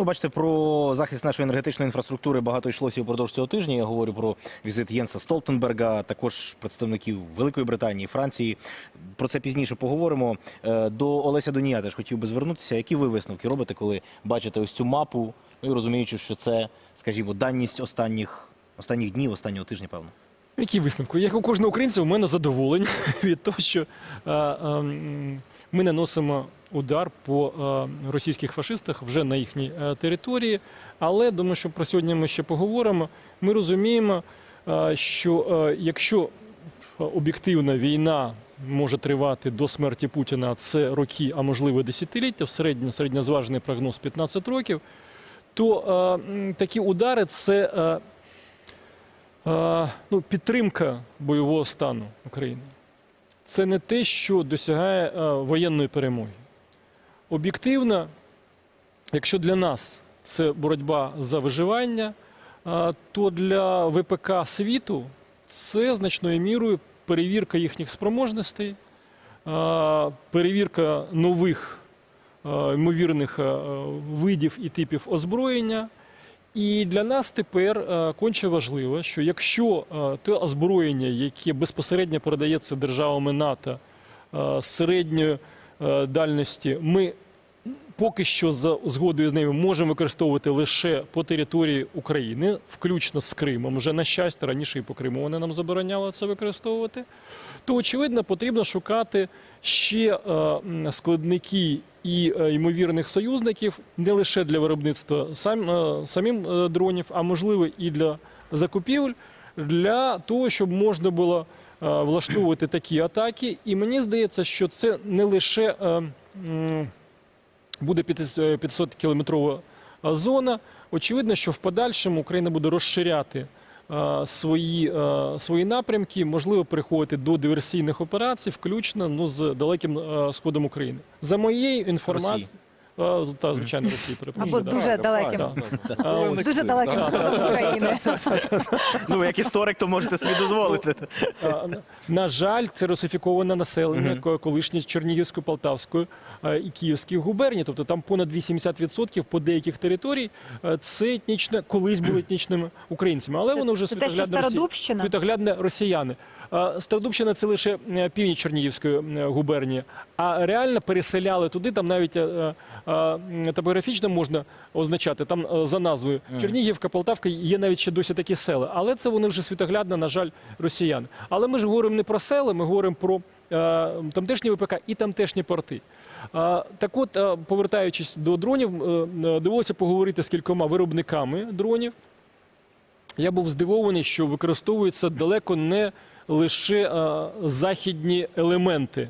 Ну, бачите, про захист нашої енергетичної інфраструктури багато йшлося і впродовж цього тижня. Я говорю про візит Єнса Столтенберга, також представників Великої Британії, Франції. Про це пізніше поговоримо. Е, До Олеся Донія теж хотів би звернутися. Які ви висновки робите, коли бачите ось цю мапу? Ну і розуміючи, що це, скажімо, даність останніх останніх днів, останнього тижня, певно. Які висновки? Як у кожного українця, у мене задоволення від того, що е, е, м, ми наносимо удар по е, російських фашистах вже на їхній е, території. Але думаю, що про сьогодні ми ще поговоримо. Ми розуміємо, е, що якщо об'єктивна війна може тривати до смерті Путіна, це роки, а можливо десятиліття, в середньо, середньозважений прогноз 15 років, то такі удари це. ну, підтримка бойового стану України це не те, що досягає воєнної перемоги. Об'єктивно, якщо для нас це боротьба за виживання, то для ВПК світу це значною мірою перевірка їхніх спроможностей, перевірка нових ймовірних видів і типів озброєння. І для нас тепер конче важливо, що якщо те озброєння, яке безпосередньо передається державами НАТО з середньої е, дальності, ми поки що за згодою з ними можемо використовувати лише по території України, включно з Кримом. Вже на щастя, раніше і по Криму вони нам забороняли це використовувати. То очевидно потрібно шукати ще е, складники і е, ймовірних союзників не лише для виробництва сам, е, самим е, дронів, а можливо і для закупівель, для того, щоб можна було е, влаштовувати такі атаки. І мені здається, що це не лише е, буде 500-кілометрова зона. Очевидно, що в подальшому Україна буде розширяти е, свої, е, свої напрямки, можливо, переходити до диверсійних операцій, включно ну, з далеким е, сходом України. За моєю інформацією. Та, звичайно, Росії перепрошую. Або да. дуже далеким. А, ось. Дуже далеким сходом України. Ну, як історик, то можете собі дозволити. А, на- На жаль, це русифіковане населення ко- колишньої Чернігівської, Полтавської е, і Київської губернії. Тобто там понад 80% по деяких територій е, це етнічне, колись були етнічними українцями, але вони вже це те, що світоглядно росі- Стародубщина? світоглядно росіяни. А Стародубщина це лише е, північ Чернігівської е, губернії, а реально переселяли туди. Там навіть е, е, топографічно можна означати там е, за назвою Чернігівка, Полтавка. Є навіть ще досі такі села, але це вони вже світоглядно, на жаль, росіяни. Але ми ж говоримо не про села, ми говоримо про е, тамтешні ВПК і тамтешні порти. Так от, е, повертаючись до дронів, довелося поговорити з кількома виробниками дронів. Я був здивований, що використовуються далеко не лише західні елементи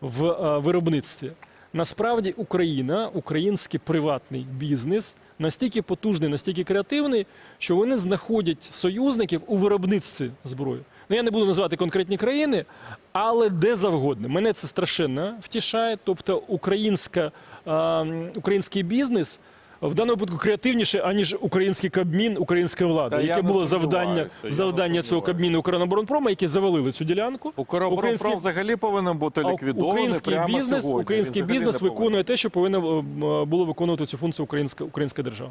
в виробництві. Насправді Україна, український приватний бізнес настільки потужний, настільки креативний, що вони знаходять союзників у виробництві зброї. Ну я не буду називати конкретні країни, але де завгодно. Мене це страшенно втішає. Тобто, українська, е, український бізнес. В даному випадку креативніше, аніж український кабмін, українська влада, Та я яке не було завдання, сумніваюся, я не завдання цього сумніваюся. кабміну Укроборонпрома, які завалили цю ділянку. Укроборонпром Український- взагалі повинен бути А ліквідований український прямо бізнес, сьогодні. український Він взагалі бізнес не повинен. виконує те, що повинно е, було виконувати цю функцію українська, українська держава.